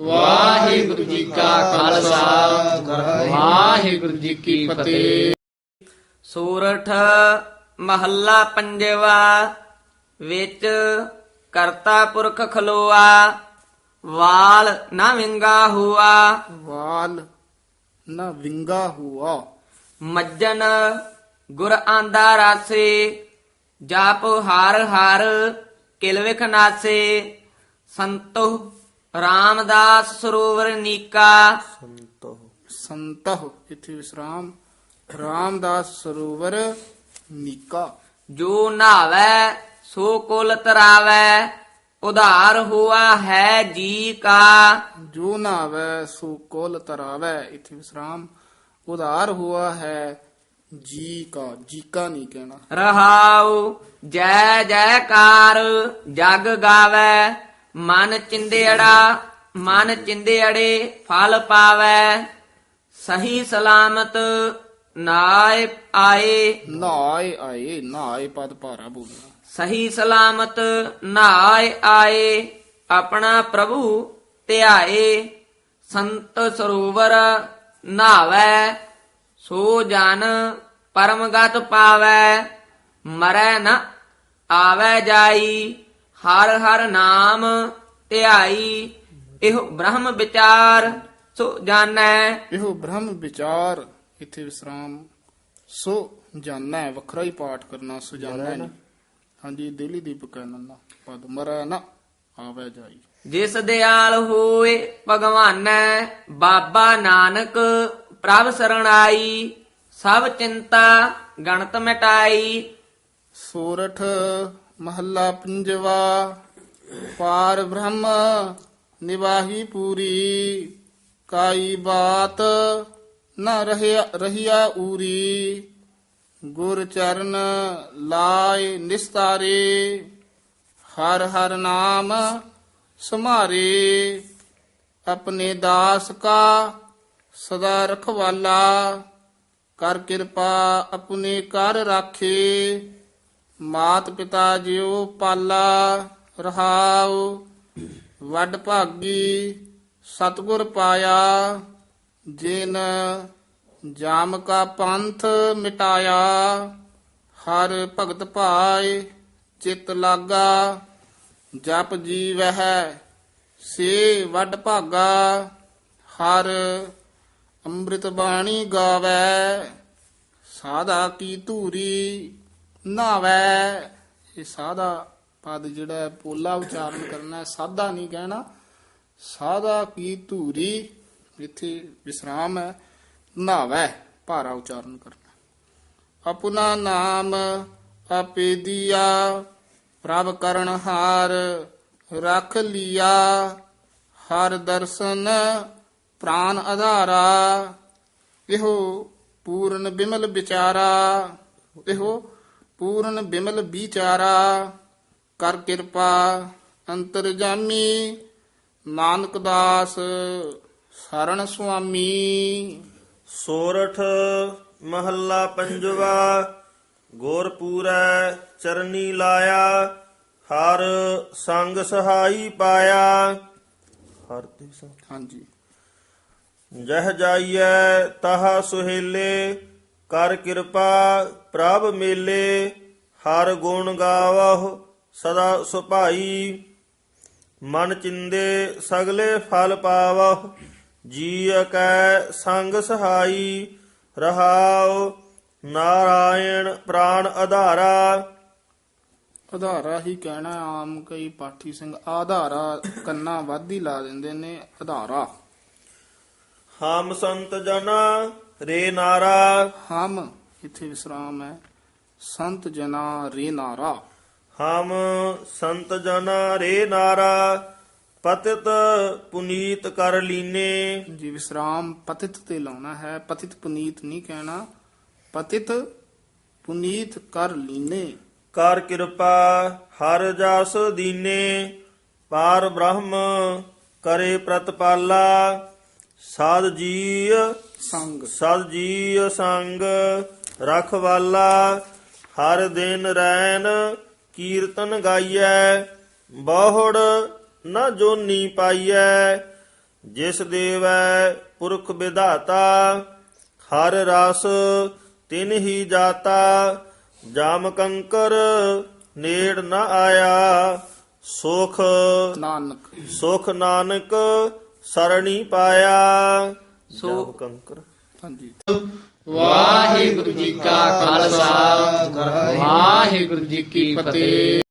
ਵਾਹਿਗੁਰੂ ਜੀ ਕਾ ਖਾਲਸਾ। ਵਾਹਿਗੁਰੂ ਜੀ ਕੀ ਫਤਿਹ। ਸੂਰਠ ਮਹੱਲਾ ਪੰਜਵਾ ਵਿੱਚ ਕਰਤਾ ਪੁਰਖ ਖਲੋਆ ਵਾਲ ਨਾ ਵਿੰਗਾ ਹੁਆ। ਵਾਲ ਨਾ ਵਿੰਗਾ ਹੁਆ। ਮੱਜਨ ਗੁਰ ਆਂਦਾ ਰਾਸੇ ਜਾਪ ਹਰ ਹਰ ਕਿਲ ਵਿਖ ਨਾਸੇ। ਸੰਤੋ ਰਾਮਦਾਸ ਸਰੋਵਰ ਨੀਕਾ। ਸੰਤਹ ਇਥੇ ਵਿਸਰਾਮ। ਰਾਮਦਾਸ ਸਰੋਵਰ ਨੀਕਾ। ਜੋ ਨਾਵੈ ਸੋ ਕੁਲ ਤਰਾਵੈ ਉਧਾਰ ਹੁਆ ਹੈ ਜੀ ਕਾ। ਜੋ ਨਾਵੈ ਸੋ ਕੋਲ ਤਰਾਵੈ ਇਥੇ ਵਿਸਰਾਮ। ਉਧਾਰ ਹੁਆ ਹੈ ਜੀ ਕਾ। ਜੀ ਕਾ ਨਹੀਂ ਕਹਿਣਾ। ਰਹਾਉ ਜੈ ਜੈਕਾਰ ਜਗ ਗਾਵੈ। ਮਨ ਚਿੰਦੇੜਾ ਮਨ ਚਿੰਦੇੜੇ ਫਲ ਪਾਵੈ ਸਹੀ ਸਲਾਮਤ ਨਾਇ ਆਏ। ਨਾਏ ਆਏ ਨਾਏ ਪਦ ਭਾਰਾ ਬੋਲਣਾ। ਸਹੀ ਸਲਾਮਤ ਨਾਇ ਆਏ ਆਪਣਾ ਪ੍ਰਭੂ ਧਿਆਏ ਸੰਤ ਸਰੋਵਰ ਨਾਵੈ ਸੋ ਜਨ ਪਰਮਗਤ ਪਾਵੈ ਮਰੈ ਨ ਆਵੈ ਜਾਈ। ਹਰ ਹਰ ਨਾਮ ਧਿਆਈ ਇਹੋ ਬ੍ਰਹਮ ਵਿਚਾਰ ਸੋ ਜਾਣੈ। ਇਹੋ ਬ੍ਰਹਮ ਵਿਚਾਰ ਇਥੇ ਵਿਸਰਾਮ ਸੋ ਜਾਣਨਾ ਹੈ, ਵੱਖਰਾ ਹੀ ਪਾਠ ਕਰਨਾ ਸੋ ਨਹੀਂ। ਹਾਂਜੀ ਦਿੱਲੀ ਦੀਪਕ ਕਹਿੰਦਾ ਪਦ ਮਰੈ ਨਾ ਆਵੇ ਜਾਈ। ਜਿਸ ਦਿਆਲ ਹੋਏ ਭਗਵਾਨੈ ਬਾਬਾ ਨਾਨਕ ਪ੍ਰਭ ਸਰਣਾਈ ਸਭ ਚਿੰਤਾ ਗਣਤ ਮਿਟਾਈ। ਸੋਰਠ ਮਹੱਲਾ ਪੰਜਵਾ, ਪਾਰ ਬ੍ਰਹਮ ਨਿਵਾਹੀ ਪੂਰੀ, ਕਾਈ ਬਾਤ ਨ ਰਹਿਆ, ਰਹੀਆ ਊਰੀ। ਗੁਰ ਚਰਨ ਲਾਏ ਨਿਸਤਾਰੇ, ਹਰ ਹਰ ਨਾਮ ਸਮਾਰੇ। ਆਪਣੇ ਦਾਸ ਕਾ ਸਦਾ ਰਖਵਾਲਾ, ਕਰ ਕਿਰਪਾ ਆਪਣੇ ਕਰ ਰਾਖੇ। ਮਾਤ ਪਿਤਾ ਜਿਉ ਪਾਲਾ ਰਹਾਉ, ਵੱਡ ਭਾਗੀ ਸਤਗੁਰ ਪਾਇਆ, ਜਿਨ ਜਾਮ ਕਾ ਪੰਥ ਮਿਟਾਇਆ, ਹਰ ਭਗਤ ਭਾਏ ਚਿਤ ਲਾਗਾ, ਜਪ ਜੀ ਵਹਿ ਸੇ ਵੱਡ ਭਾਗਾ, ਹਰ ਅੰਮ੍ਰਿਤ ਬਾਣੀ ਗਾਵੇ ਸਾਦਾ ਕੀ ਧੂਰੀ ਨਾਵੇ ਇਹ ਸਾਦਾ ਪਦ ਜਿਹੜਾ ਪੋਲਾ ਉਚਾਰਨ ਕਰਨਾ ਹੈ, ਸਾਦਾ ਨਹੀਂ ਕਹਿਣਾ। ਸਾਦਾ ਕੀ ਧੂਰੀ ਇੱਥੇ ਵਿਸਰਾਮ ਹੈ ਨਾਵੇ ਭਾਰਾ ਉਚਾਰਨ ਕਰਨਾ। ਆਪਣਾ ਨਾਮ ਆਪੇ ਦੀਆ ਪ੍ਰਭ ਕਰਨ ਹਾਰ ਰੱਖ ਲਿਆ। ਹਰ ਦਰਸ਼ਨ ਪ੍ਰਾਨ ਆਧਾਰਾ ਇਹੋ ਪੂਰਨ ਬਿਮਲ ਵਿਚਾਰਾ ਇਹੋ ਪੂਰਨ ਬਿਮਲ ਵਿਚਾਰਾ ਕਰ ਕਿਰਪਾ ਅੰਤਰਜਾਮੀ ਨਾਨਕ ਦਾਸ ਸਰਣ ਸੁਆਮੀ। ਸੋਰਠ ਮਹੱਲਾ ਪੰਜਵਾ ਗੁਰਪੂਰੈ ਚਰਨੀ ਲਾਇਆ ਹਰ ਸੰਗ ਸਹਾਈ ਪਾਇਆ। ਹਰ ਤੇ ਹਾਂਜੀ। ਜਹ ਜਾਈਐ ਤਹ ਸੁਹੇਲੇ ਕਰ ਕਿਰਪਾ ਪ੍ਰਭ ਮੇਲੇ, ਹਰ ਗੁਣ ਗਾਵਹੁ, ਸਦਾ ਸੁਭਾਈ। ਮਨ ਚਿੰਦੇ ਸਗਲੇ ਫਲ ਪਾਵਹੁ ਜੀ ਕੈ ਸੰਗ ਸਹਾਈ। ਰਹਾਉ, ਨਾਰਾਇਣ ਪ੍ਰਾਣ ਆਧਾਰਾ ਆਧਾਰਾ ਹੀ ਕਹਿਣਾ ਆਮ ਕਈ ਪਾਠੀ ਸਿੰਘ ਆਧਾਰਾ ਕੰਨਾ ਵਾਧੀ ਲਾ ਦਿੰਦੇ ਨੇ ਆਧਾਰਾ ਹਮ ਸੰਤ ਜਨਾ ਰੇ ਨਾਰਾ। ਹਮ ਇੱਥੇ ਵਿਸਰਾਮ ਹੈ। ਸੰਤ ਜਨਾ ਰੇ ਨਾਰਾ। ਹਮ ਸੰਤ ਜਨਾ ਰੇ ਨਾਰਾ ਪਤਿਤ ਪੁਨੀਤ ਕਰ ਲੀਨੇ। ਜੀ ਵਿਸਰਾਮ ਪਤਿਤ ਤੇ ਲਾਉਣਾ ਹੈ। ਪਤਿਤ ਪੁਨੀਤ ਨਹੀਂ ਕਹਿਣਾ। ਪਤਿਤ ਪੁਨੀਤ ਕਰ ਲੀਨੇ। ਕਰ ਕਿਰਪਾ ਹਰ ਜਸ ਦੀਨੇ। ਪਾਰ ਬ੍ਰਹਮ ਕਰੇ ਪ੍ਰਤਪਾਲਾ। ਸਾਧ ਜੀ ਸੰਗ। ਸਦ ਜੀ ਸੰਗ ਰਖਵਾਲਾ ਹਰ ਦਿਨ ਰੈਨ ਕੀਰਤਨ ਗਾਈਐ ਬਹੁੜ ਨ ਜੋਨੀ ਪਾਈਐ ਜਿਸ ਦੇਵੈ ਪੁਰਖ ਵਿਧਾਤਾ ਹਰ ਰਸ ਤਿਨ ਹੀ ਜਾਤਾ ਜਾਮ ਕੰਕਰ ਨੇੜ ਨ ਆਇਆ ਸੁਖ ਨਾਨਕ। ਸੁਖ ਨਾਨਕ ਸਰਣੀ ਪਾਇਆ। ਜਾਮ ਕੰਕਰ। ਹਾਂਜੀ। ਵਾਹਿਗੁਰੂ ਜੀ ਕਾ ਖਾਲਸਾ। ਵਾਹਿਗੁਰੂ ਜੀ ਕੀ ਫਤਿਹ।